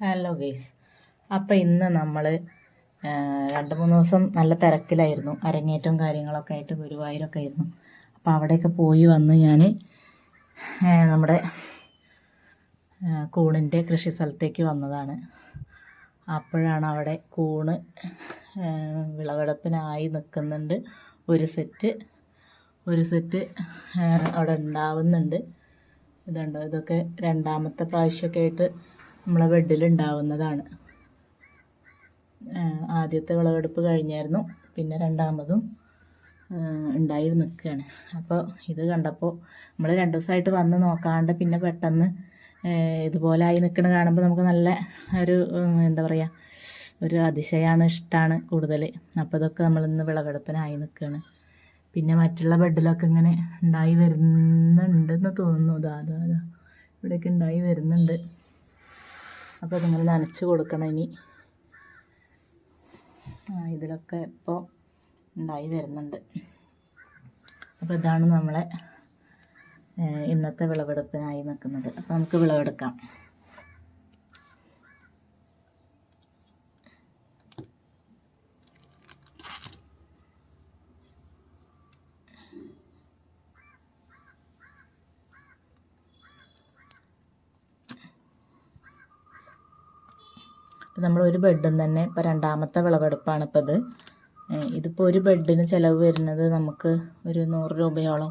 Hello guys അപ്പോൾ ഇന്ന് നമ്മൾ രണ്ട് മൂന്ന് ദിവസം നല്ല തിരക്കിലായിരുന്നു. അരങ്ങേറ്റവും കാര്യങ്ങളൊക്കെ ആയിട്ട് ഗുരുവായൂരൊക്കെ ആയിരുന്നു. അപ്പോൾ അവിടെയൊക്കെ പോയി വന്ന് ഞാൻ നമ്മുടെ കൂണിന്റെ കൃഷി സ്ഥലത്തേക്ക് വന്നതാണ്. അപ്പോഴാണ് അവിടെ കൂണ് വിളവെടുപ്പിനായി നിൽക്കുന്നുണ്ട് ഒരു സെറ്റ് ഒരു സെറ്റ് അവിടെ ഉണ്ടാവുന്നുണ്ട്. ഇതുണ്ടോ? ഇതൊക്കെ രണ്ടാമത്തെ പ്രാവശ്യമൊക്കെ ആയിട്ട് നമ്മളെ ബെഡിൽ ഉണ്ടാവുന്നതാണ്. ആദ്യത്തെ വിളവെടുപ്പ് കഴിഞ്ഞായിരുന്നു. പിന്നെ രണ്ടാമതും ഉണ്ടായി നിൽക്കുകയാണ്. അപ്പോൾ ഇത് കണ്ടപ്പോൾ നമ്മൾ രണ്ട് ദിവസമായിട്ട് വന്ന് നോക്കാണ്ട് പിന്നെ പെട്ടെന്ന് ഇതുപോലെ ആയി നിൽക്കണ കാണുമ്പോൾ നമുക്ക് നല്ല ഒരു എന്താ പറയുക ഒരു അതിശയമാണ് ഇഷ്ടമാണ് കൂടുതൽ. അപ്പോൾ ഇതൊക്കെ നമ്മളിന്ന് വിളവെടുപ്പിനായി നിൽക്കുകയാണ്. പിന്നെ മറ്റുള്ള ബെഡിലൊക്കെ ഇങ്ങനെ ഉണ്ടായി വരുന്നുണ്ടെന്ന് തോന്നുന്നു. അതാ അതാ ഇവിടെയൊക്കെ ഉണ്ടായി വരുന്നുണ്ട്. അപ്പോൾ അതിങ്ങനെ നനച്ച് കൊടുക്കണം ഇനി. ഇതിലൊക്കെ ഇപ്പോൾ ഉണ്ടായി വരുന്നുണ്ട്. അപ്പോൾ ഇതാണ് നമ്മളെ ഇന്നത്തെ വിളവെടുപ്പിനായി നിൽക്കുന്നത്. അപ്പോൾ നമുക്ക് വിളവെടുക്കാം. ഇപ്പം നമ്മൾ ഒരു ബെഡും തന്നെ ഇപ്പോൾ രണ്ടാമത്തെ വിളവെടുപ്പാണ് ഇപ്പോൾ ഇത്. ഇതിപ്പോൾ ഒരു ബെഡിന് ചിലവ് വരുന്നത് നമുക്ക് ഒരു നൂറ് രൂപയോളം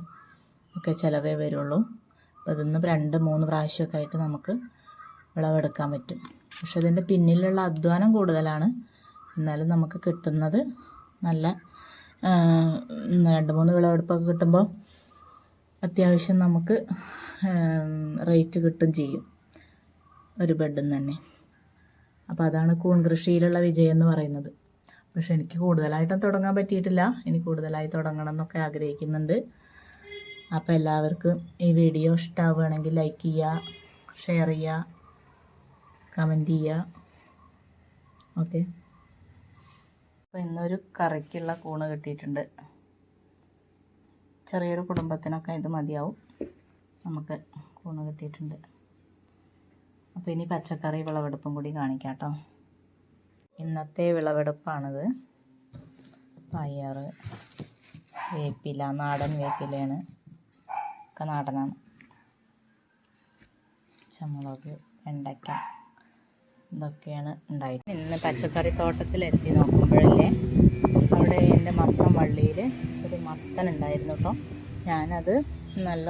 ഒക്കെ ചിലവേ വരുള്ളൂ. അപ്പോൾ ഇതിന്ന് രണ്ട് മൂന്ന് പ്രാവശ്യമൊക്കെ ആയിട്ട് നമുക്ക് വിളവെടുക്കാൻ പറ്റും. പക്ഷെ ഇതിന്റെ പിന്നിലുള്ള അധ്വാനം കൂടുതലാണ്. എന്നാലും നമുക്ക് കിട്ടുന്നത് നല്ല രണ്ട് മൂന്ന് വിളവെടുപ്പൊക്കെ കിട്ടുമ്പോൾ അത്യാവശ്യം നമുക്ക് റേറ്റ് കിട്ടും ചെയ്യും ഒരു ബെഡിൽ തന്നെ. അപ്പോൾ അതാണ് കൂൺ കൃഷിയിലുള്ള വിജയം എന്ന് പറയുന്നത്. പക്ഷെ എനിക്ക് കൂടുതലായിട്ടും തുടങ്ങാൻ പറ്റിയിട്ടില്ല. ഇനി കൂടുതലായി തുടങ്ങണം എന്നൊക്കെ ആഗ്രഹിക്കുന്നുണ്ട്. അപ്പോൾ എല്ലാവർക്കും ഈ വീഡിയോ ഇഷ്ടമാവുകയാണെങ്കിൽ ലൈക്ക് ചെയ്യുക ഷെയർ ചെയ്യുക കമന്റ് ചെയ്യുക. ഓക്കെ അപ്പോൾ ഇന്നൊരു കറിക്കുള്ള കൂണ് കിട്ടിയിട്ടുണ്ട്. ചെറിയൊരു കുടുംബത്തിനൊക്കെ ഇത് മതിയാവും. നമുക്ക് കൂണ് കിട്ടിയിട്ടുണ്ട്. അപ്പോൾ ഇനി പച്ചക്കറി വിളവെടുപ്പും കൂടി കാണിക്കാം കേട്ടോ ഇന്നത്തെ വിളവെടുപ്പാണിത്. പയർ വേപ്പില നാടൻ വേപ്പിലയാണ്. ഒക്കെ നാടനാണ്. പച്ചമുളക് വെണ്ടയ്ക്ക ഇതൊക്കെയാണ് ഉണ്ടായിരുന്നത്. ഇന്ന് പച്ചക്കറി തോട്ടത്തിലെത്തി നോക്കുമ്പോഴല്ലേ അവിടെ എന്റെ മത്തൻ വള്ളിയിൽ ഒരു മത്തൻ ഉണ്ടായിരുന്നു കേട്ടോ. ഞാനത് നല്ല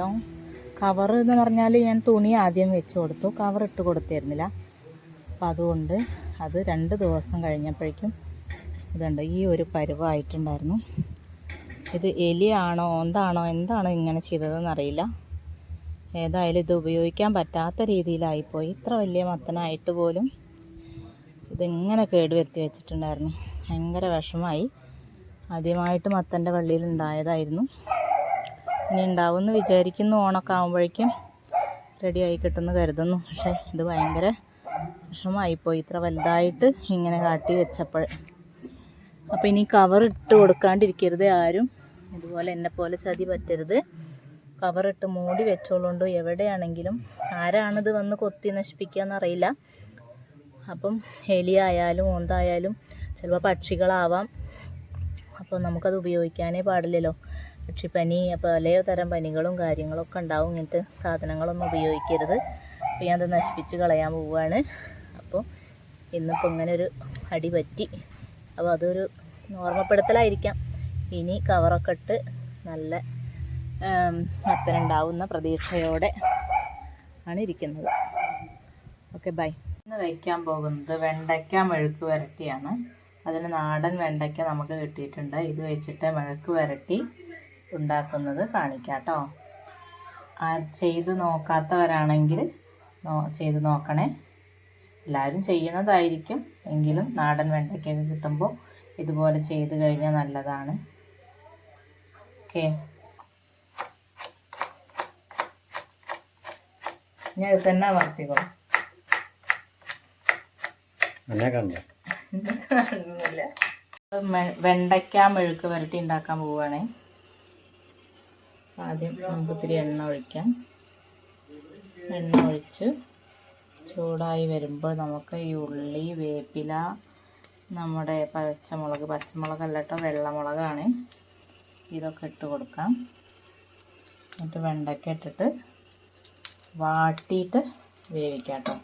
കവർ എന്ന് പറഞ്ഞാൽ ഞാൻ തുണി ആദ്യം വെച്ച് കൊടുത്തു. കവർ ഇട്ട് കൊടുത്തിരുന്നില്ല. അപ്പം അതുകൊണ്ട് അത് രണ്ട് ദിവസം കഴിഞ്ഞപ്പോഴേക്കും ഇതുണ്ട് ഈ ഒരു പരുവായിട്ടുണ്ടായിരുന്നു. ഇത് എലിയാണോ എന്താണോ എന്താണോ ഇങ്ങനെ ചെയ്തതെന്ന് അറിയില്ല. ഏതായാലും ഇത് ഉപയോഗിക്കാൻ പറ്റാത്ത രീതിയിലായിപ്പോയി. ഇത്ര വലിയ മത്തനായിട്ട് പോലും ഇതിങ്ങനെ കേടുവരുത്തി വെച്ചിട്ടുണ്ടായിരുന്നു. ഭയങ്കര വിഷമായി ആദ്യമായിട്ട് മത്തന്റെ വള്ളിയിൽ ഉണ്ടായതായിരുന്നു. ഇനി ഉണ്ടാവുമെന്ന് വിചാരിക്കുന്നു ഓണൊക്കെ ആകുമ്പോഴേക്കും റെഡിയായി കിട്ടുമെന്ന് കരുതുന്നു. പക്ഷേ ഇത് ഭയങ്കര വിഷമായിപ്പോയി ഇത്ര വലുതായിട്ട് ഇങ്ങനെ കാട്ടി വെച്ചപ്പോൾ. അപ്പോൾ ഇനി കവർ ഇട്ട് കൊടുക്കാണ്ടിരിക്കരുത് ആരും. ഇതുപോലെ എന്നെ പോലെ ചതി പറ്റരുത്. കവറിട്ട് മൂടി വെച്ചോളുണ്ടോ? എവിടെയാണെങ്കിലും. ആരാണിത് വന്ന് കൊത്തി നശിപ്പിക്കുക എന്നറിയില്ല അപ്പം എലിയായാലും ഓന്തായാലും ചിലപ്പോൾ പക്ഷികളാവാം. അപ്പോൾ നമുക്കത് ഉപയോഗിക്കാനേ പാടില്ലല്ലോ. പക്ഷിപ്പനി പല തരം പനികളും കാര്യങ്ങളൊക്കെ ഉണ്ടാവും. ഇങ്ങനത്തെ സാധനങ്ങളൊന്നും ഉപയോഗിക്കരുത്. അപ്പോൾ ഞാനത് നശിപ്പിച്ച് കളയാൻ പോവുകയാണ് അപ്പോൾ ഇന്നിപ്പോൾ ഇങ്ങനെ ഒരു അടി പറ്റി. അപ്പോൾ അതൊരു ഓർമ്മപ്പെടുത്തലായിരിക്കാം. ഇനി കവറൊക്കെ ഇട്ട് നല്ല മത്തനുണ്ടാവുന്ന പ്രതീക്ഷയോടെ ആണ് ഇരിക്കുന്നത്. Okay bye. ഇന്ന് വയ്ക്കാൻ പോകുന്നത് വെണ്ടയ്ക്ക മെഴുക്ക് വരട്ടിയാണ്. അതിന് നാടൻ വെണ്ടയ്ക്ക നമുക്ക് കിട്ടിയിട്ടുണ്ട്. ഇത് വെച്ചിട്ട് മെഴുക്ക് വരട്ടി ഉണ്ടാക്കുന്നത് കാണിക്കാം കേട്ടോ ആ ചെയ്ത് നോക്കാത്തവരാണെങ്കിൽ നോ ചെയ്ത് നോക്കണേ. എല്ലാവരും ചെയ്യുന്നതായിരിക്കും. എങ്കിലും നാടൻ വെണ്ടയ്ക്കൊക്കെ കിട്ടുമ്പോൾ ഇതുപോലെ ചെയ്ത് കഴിഞ്ഞാൽ നല്ലതാണ്. ഓക്കെ. ഞാൻ ഇത് തന്നെ കണ്ട? വെണ്ടയ്ക്ക മെഴുക്ക് വരട്ടി ഉണ്ടാക്കാൻ പോവുകയാണേ. ആദ്യം നമുക്ക് ഇത്തിരി എണ്ണ ഒഴിക്കാം. എണ്ണ ഒഴിച്ച് ചൂടായി വരുമ്പോൾ നമുക്ക് ഈ ഉള്ളി വേപ്പില നമ്മുടെ പച്ചമുളക് പച്ചമുളക് കേട്ടോ വെള്ളമുളകാണ്. ഇതൊക്കെ ഇട്ട് കൊടുക്കാം. എന്നിട്ട് വെണ്ടയ്ക്ക ഇട്ടിട്ട് വാട്ടിയിട്ട് വേവിക്കാം കേട്ടോ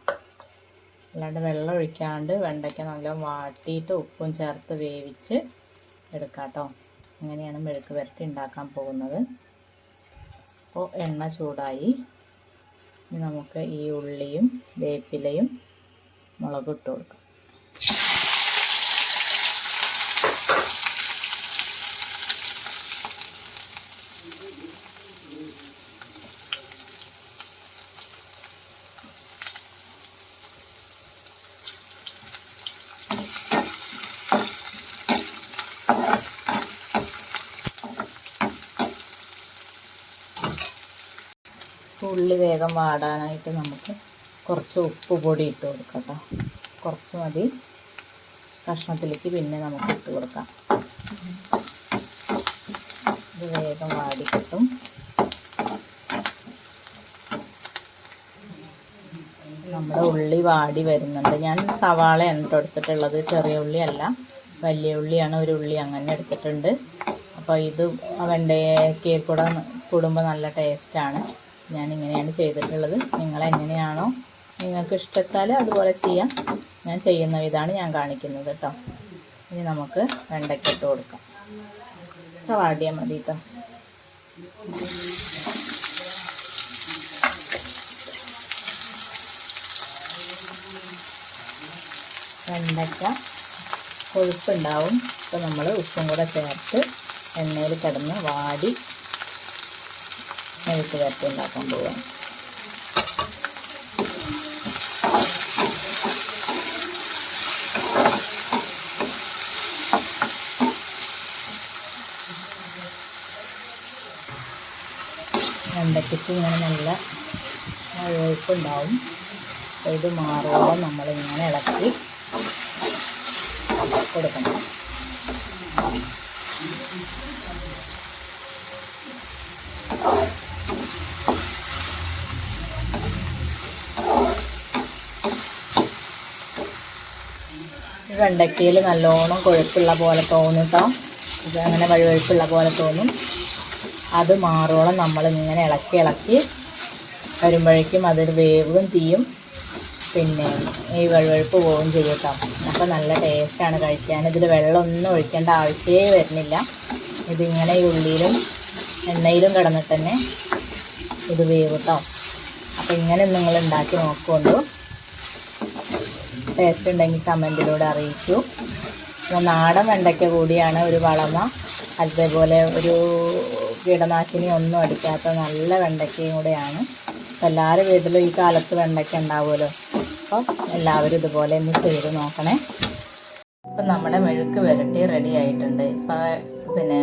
അല്ലാണ്ട് വെള്ളം ഒഴിക്കാണ്ട് വെണ്ടയ്ക്ക നല്ല വാട്ടിയിട്ട് ഉപ്പും ചേർത്ത് വേവിച്ച് എടുക്കാം കേട്ടോ അങ്ങനെയാണ് മെഴുക്ക് വരട്ടി ഉണ്ടാക്കാൻ പോകുന്നത്. അപ്പോൾ എണ്ണ ചൂടായി. നമുക്ക് ഈ ഉള്ളിയും വേപ്പിലയും മുളകിട്ട് കൊടുക്കാം. ഉള്ളി വേഗം വാടാനായിട്ട് നമുക്ക് കുറച്ച് ഉപ്പ് പൊടി ഇട്ട് കൊടുക്കാം കേട്ടോ കുറച്ച് മതി. കഷ്ണത്തിലേക്ക് പിന്നെ നമുക്ക് ഇട്ട് കൊടുക്കാം. ഇത് വേഗം വാടി കിട്ടും. നമ്മുടെ ഉള്ളി വാടി വരുന്നുണ്ട്. ഞാൻ സവാളയാണ് കേട്ടോ എടുത്തിട്ടുള്ളത്. ചെറിയ ഉള്ളിയല്ല വലിയ ഉള്ളിയാണ്. ഒരു ഉള്ളി അങ്ങനെ എടുത്തിട്ടുണ്ട്. അപ്പോൾ ഇത് വെണ്ടയ്ക്ക് കൂടെ കൂടുമ്പോൾ നല്ല ടേസ്റ്റാണ് ഞാൻ ഇങ്ങനെയാണ് ചെയ്തിട്ടുള്ളത്. നിങ്ങൾ എങ്ങനെയാണോ നിങ്ങൾക്ക് ഇഷ്ടച്ചാൽ അതുപോലെ ചെയ്യാം. ഞാൻ ചെയ്യുന്ന വിധമാണ് ഞാൻ കാണിക്കുന്നത് കേട്ടോ. ഇനി നമുക്ക് വെണ്ടയ്ക്ക ഇട്ട് കൊടുക്കാം. വാടിയാൽ മതി കേട്ടോ. വെണ്ടയ്ക്ക കൊഴുപ്പുണ്ടാവും. അപ്പോൾ നമ്മൾ ഉപ്പും കൂടെ ചേർത്ത് എണ്ണയിൽ കിടന്ന് വാടി മെഴുക്ക് വരട്ടി ഉണ്ടാക്കാൻ പോവാം വെണ്ടയ്ക്ക് ഇങ്ങനെ നല്ല അപ്പോൾ ഇത് മാറുമ്പോൾ നമ്മളിങ്ങനെ ഇളക്കി കൊടുക്കണം. വെണ്ടയ്ക്കയിൽ നല്ലോണം കൊഴുപ്പുള്ള പോലെ തോന്നും കേട്ടോ ഇത് അങ്ങനെ വഴുവഴുപ്പുള്ള പോലെ തോന്നും. അത് മാറോളം നമ്മളിങ്ങനെ ഇളക്കി ഇളക്കി വരുമ്പോഴേക്കും അതൊരു വേവുകയും ചെയ്യും. പിന്നെ ഈ വഴുവഴുപ്പ് പോവുകയും ചെയ്യും കേട്ടോ അപ്പോൾ നല്ല ടേസ്റ്റാണ് കഴിക്കാൻ. ഇതിൽ വെള്ളമൊന്നും ഒഴിക്കേണ്ട ആവശ്യമേ വരുന്നില്ല. ഇതിങ്ങനെ ഈ ഉള്ളിയിലും എണ്ണയിലും കിടന്നിട്ട് തന്നെ ഇത് വേവ് കേട്ടോ അപ്പോൾ ഇങ്ങനെ നിങ്ങൾ ഉണ്ടാക്കി നോക്കുകൊണ്ടു ടേസ്റ്റ് ഉണ്ടെങ്കിൽ കമന്റിലൂടെ അറിയിക്കൂ. അപ്പോൾ നാടൻ വെണ്ടയ്ക്ക കൂടിയാണ് ഒരു വളമ. അതേപോലെ ഒരു കീടനാശിനി ഒന്നും അടിക്കാത്ത നല്ല വെണ്ടയ്ക്കയും കൂടെയാണ്. അപ്പോൾ എല്ലാവരും വീട്ടിലും ഈ കാലത്ത് വെണ്ടയ്ക്ക ഉണ്ടാവുമല്ലോ. അപ്പം എല്ലാവരും ഇതുപോലെ ഒന്ന് ചെയ്ത് നോക്കണേ. ഇപ്പം നമ്മുടെ മെഴുക്ക് വരട്ടി റെഡി ആയിട്ടുണ്ട്. ഇപ്പം പിന്നെ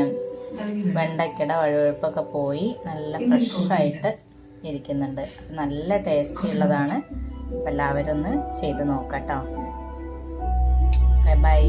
വെണ്ടയ്ക്കയുടെ വഴുവഴുപ്പൊക്കെ പോയി നല്ല ഫ്രഷായിട്ട് ഇരിക്കുന്നുണ്ട്. നല്ല ടേസ്റ്റി ഉള്ളതാണ്. എല്ലാവരും ഒന്ന് ചെയ്ത് നോക്കാം കേട്ടോ ബൈ